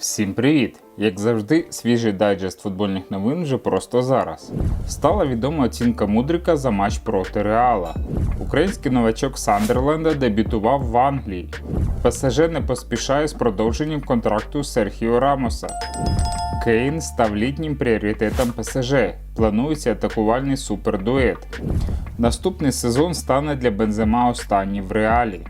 Всім привіт! Як завжди, свіжий дайджест футбольних новин вже просто зараз. Стала відома оцінка Мудрика за матч проти Реала. Український новачок Сандерленда дебютував в Англії. ПСЖ не поспішає з продовженням контракту Серхіо Рамоса. Кейн став літнім пріоритетом ПСЖ. Планується атакувальний супердует. Наступний сезон стане для Бензема останній в реалі.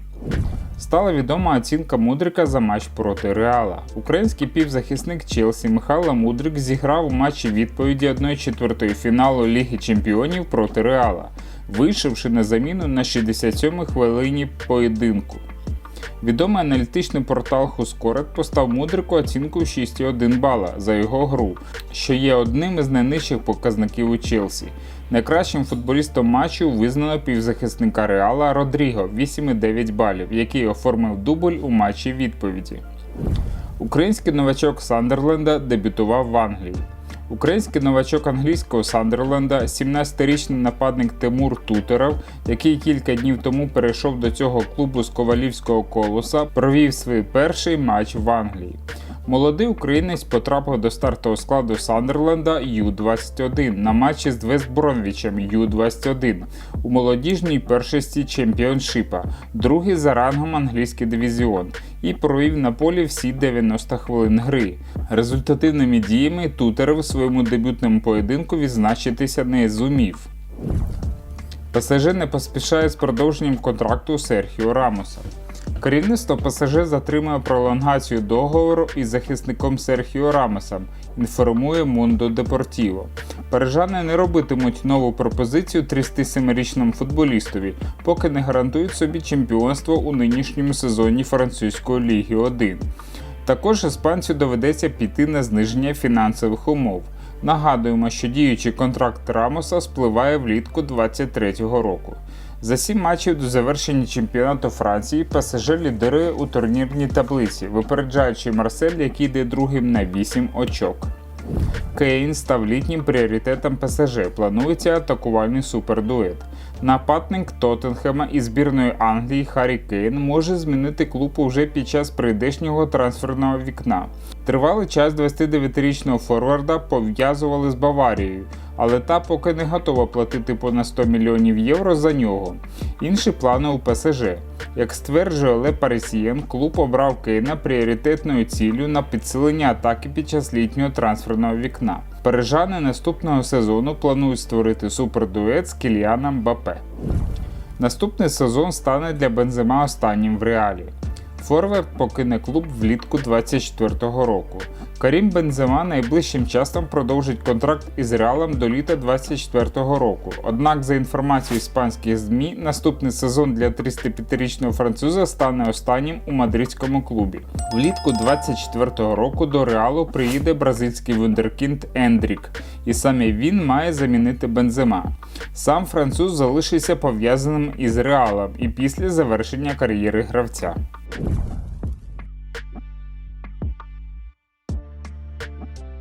Стала відома оцінка Мудрика за матч проти Реала. Український півзахисник Челсі Михайло Мудрик зіграв у матчі відповіді 1-4 фіналу Ліги Чемпіонів проти Реала, вийшовши на заміну на 67-й хвилині поєдинку. Відомий аналітичний портал Хускорет постав Мудрику оцінку в 6,1 бала за його гру, що є одним із найнижчих показників у Челсі. Найкращим футболістом матчу визнано півзахисника Реала Родріго 8,9 балів, який оформив дубль у матчі відповіді. Український новачок Сандерленда дебютував в Англії. Український новачок англійського Сандерленда, 17-річний нападник Тимур Тутеров, який кілька днів тому перейшов до цього клубу з ковалівського колоса, провів свій перший матч в Англії. Молодий українець потрапив до стартового складу Сандерленда Ю-21 на матчі з Вестбронвічем Ю-21 у молодіжній першості чемпіоншипа, другий за рангом англійський дивізіон, і провів на полі всі 90 хвилин гри. Результативними діями Тутер у своєму дебютному поєдинку відзначитися не зумів. ПСЖ не поспішає з продовженням контракту Серхіо Рамоса. Керівництво ПСЖ затримує пролонгацію договору із захисником Серхіо Рамосом, інформує Мондо Депортіво. Парижани не робитимуть нову пропозицію 37-річному футболістові, поки не гарантують собі чемпіонство у нинішньому сезоні французької ліги 1. Також іспанцю доведеться піти на зниження фінансових умов. Нагадуємо, що діючий контракт Рамоса спливає влітку 2023 року. За сім матчів до завершення чемпіонату Франції ПСЖ лідирує у турнірній таблиці, випереджаючи Марсель, який йде другим на 8 очок. Кейн став літнім пріоритетом ПСЖ. Планується атакувальний супердует. Нападник Тоттенхема і збірної Англії Харрі Кейн може змінити клуб уже під час прийдешнього трансферного вікна. Тривалий час 29-річного форварда пов'язували з Баварією, але та поки не готова платити понад 100 мільйонів євро за нього. Інші плани у ПСЖ. Як стверджує Ле Парисієн, клуб обрав Кейна пріоритетною ціллю на підсилення атаки під час літнього трансферного вікна. Парижани наступного сезону планують створити супердует з Кіліаном Бапе. Наступний сезон стане для Бензема останнім в реалі. Форвард покине клуб влітку 24-го року. Карім Бензема найближчим часом продовжить контракт із Реалом до літа 24-го року. Однак, за інформацією іспанських ЗМІ, наступний сезон для 35-річного француза стане останнім у мадридському клубі. Влітку 24-го року до Реалу приїде бразильський вундеркінд Ендрік, і саме він має замінити Бензема. Сам француз залишиться пов'язаним із Реалом і після завершення кар'єри гравця. Thank you.